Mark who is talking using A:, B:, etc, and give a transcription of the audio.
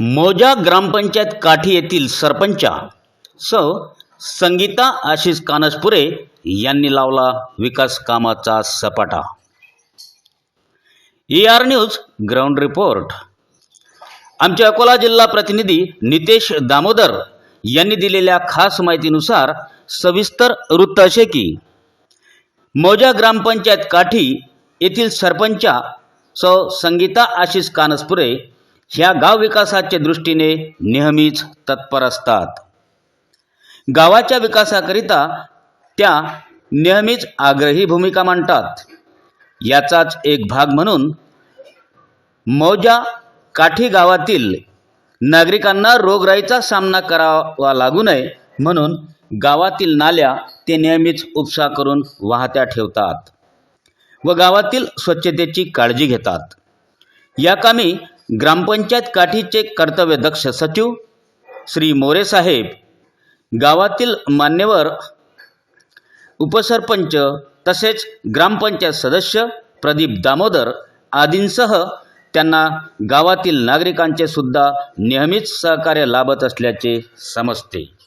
A: मोजा ग्रामपंचायत काठी येथील सरपंचा सौ. संगीता आशिष कानसपुरे यांनी लावला विकास कामाचा सपाटा. E R news ground report आमचे अकोला जिल्हा प्रतिनिधी नितेश दामोदर यांनी दिलेल्या खास माहितीनुसार सविस्तर वृत्त असे की मोजा ग्रामपंचायत काठी येथील सरपंचा सौ. संगीता आशिष कानसपुरे ह्या गाव विकासाच्या दृष्टीने नेहमीच तत्पर असतात. गावाच्या विकासाकरिता त्या नेहमीच आग्रही भूमिका मांडतात. याचाच एक भाग म्हणून मौजा काठी गावातील नागरिकांना रोगराईचा सामना करावा लागू नये म्हणून गावातील नाल्या ते नेहमीच उपसा करून वाहत्या ठेवतात व गावातील स्वच्छतेची काळजी घेतात. या कामी ग्रामपंचायत काठीचे कर्तव्यदक्ष सचिव श्री मोरे साहेब गावातील मान्यवर उपसरपंच तसेच ग्रामपंचायत सदस्य प्रदीप दामोदर आदींसह त्यांना गावातील नागरिकांचे सुद्धा नेहमीच सहकार्य लाभत असल्याचे समजते.